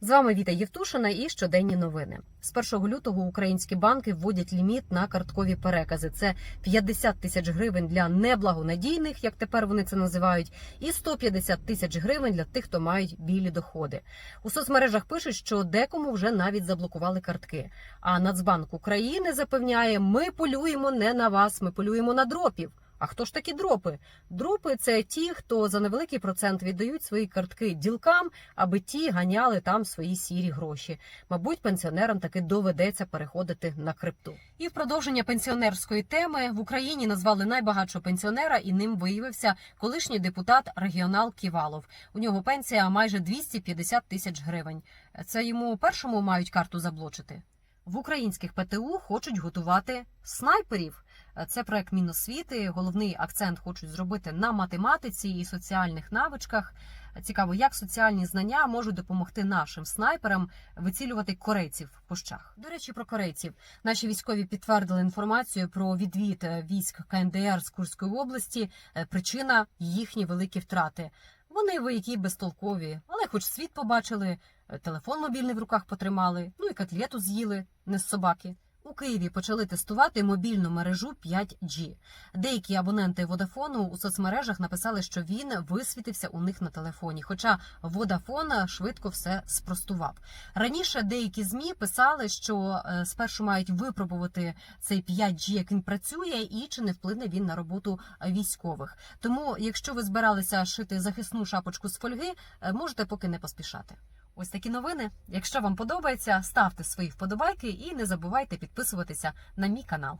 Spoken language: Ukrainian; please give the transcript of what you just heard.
З вами Віта Євтушина і щоденні новини. З 1 лютого українські банки вводять ліміт на карткові перекази. Це 50 тисяч гривень для неблагонадійних, як тепер вони це називають, і 150 тисяч гривень для тих, хто мають білі доходи. У соцмережах пишуть, що декому вже навіть заблокували картки. А Нацбанк України запевняє, ми полюємо не на вас, ми полюємо на дропів. А хто ж такі дропи? Дропи це ті, хто за невеликий процент віддають свої картки ділкам, аби ті ганяли там свої сірі гроші. Мабуть, пенсіонерам таки доведеться переходити на крипту. І в продовження пенсіонерської теми в Україні назвали найбагатшого пенсіонера, і ним виявився колишній депутат регіонал Ківалов. У нього пенсія майже 250 тисяч гривень. Це йому першому мають карту заблочити. В українських ПТУ хочуть готувати снайперів. Це проект Міносвіти. Головний акцент хочуть зробити на математиці і соціальних навичках. Цікаво, як соціальні знання можуть допомогти нашим снайперам вицілювати корейців в кущах. До речі, про корейців наші військові підтвердили інформацію про відвід е, військ КНДР з Курської області. Е, Причина їхні великі втрати. Вони ви які безтолкові, але хоч світ побачили, е, телефон мобільний в руках потримали, ну і котлету з'їли не з собаки. Києві почали тестувати мобільну мережу 5G. Деякі абоненти Водафону у соцмережах написали, що він висвітився у них на телефоні. Хоча Водафон швидко все спростував. Раніше деякі змі писали, що е, спершу мають випробувати цей 5G, як він працює, і чи не вплине він на роботу військових. Тому, якщо ви збиралися шити захисну шапочку з фольги, е, можете поки не поспішати. Ось такі новини. Якщо вам подобається, ставте свої вподобайки і не забувайте підписуватися на мій канал.